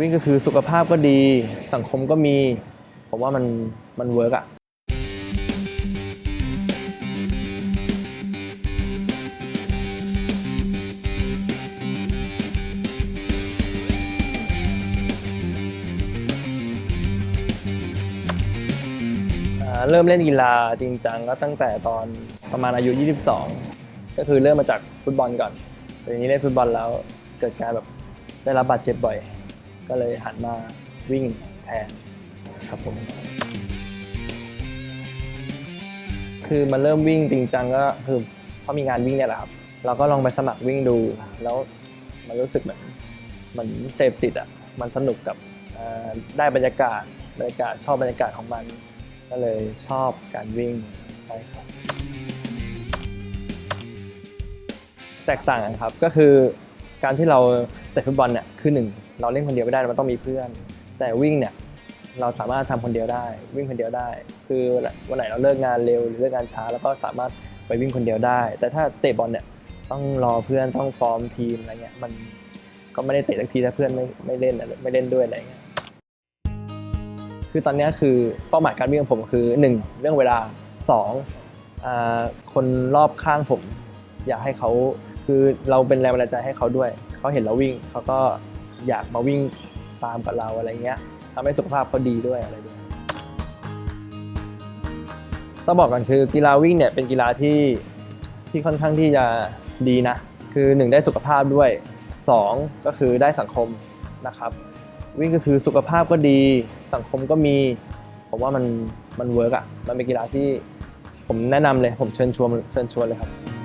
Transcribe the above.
วิ่งก็คือสุขภาพก็ดีสังคมก็มีผมว่ามันมันเวิร์กอะอ่าเริ่มเล่นกีฬาจริงจังก็ตั้งแต่ตอนประมาณอายุ 22 ก็คือเริ่มมาจากฟุตบอลก่อนแต่ทีนี้เล่นฟุตบอลแล้วเกิดการแบบได้รับบาดเจ็บบ่อย ก็เลยหันมาวิ่งแทนครับผม คือมันเริ่มวิ่งจริงจังก็คือเพราะมีงานวิ่งเนี่ยแหละครับ เราก็ลองไปสมัครวิ่งดู แล้วมันรู้สึกเหมือนเหมันเสพติดอะ มันสนุกกับได้บรรยากาศบรรยากาศชอบบรรยากาศของมัน ก็เลยชอบการวิ่งใช่ครับ แตกต่างกันครับก็คือ การที่เราเตะฟุตบอลเนี่ยคือหนึ่งเราเล่นคนเดียวไม่ได้มันต้องมีเพื่อน แต่วิ่งเนี่ยเราสามารถทำคนเดียวได้ วิ่งคนเดียวได้ คือวันไหนเราเลิกงานเร็วหรือเลิกงานช้า แล้วก็สามารถไปวิ่งคนเดียวได้ แต่ถ้าเตะบอลเนี่ยต้องรอเพื่อนต้องฟอร์มทีมอะไรเงี้ยมันก็ไม่ได้เตะสักทีถ้าเพื่อนไม่ไม่เล่นอะไม่เล่นด้วยอะไรเงี้ยคือตอนนี้คือเป้าหมายการวิ่งของผมคือหนึ่งเรื่องเวลาสองอ่าคนรอบข้างผม อยากให้เขา คือเราเป็นแรงบันดาลใจให้เขาด้วย เขาเห็นเราวิ่งเขาก็อยากมาวิ่งตามกับเราอะไรเงี้ยทำให้สุขภาพเขาดีด้วยอะไรด้วยต้องบอกกันคือกีฬาวิ่งเนี่ยเป็นกีฬาที่ที่ค่อนข้างที่จะดีนะ คือหนึ่งได้สุขภาพด้วยสองก็คือได้สังคมนะครับ วิ่งก็คือสุขภาพก็ดีสังคมก็มี ผมว่ามันมันเวิร์กอะ มันเป็นกีฬาที่ผมแนะนำเลย ผมเชิญชวนเชิญชวนเลยครับ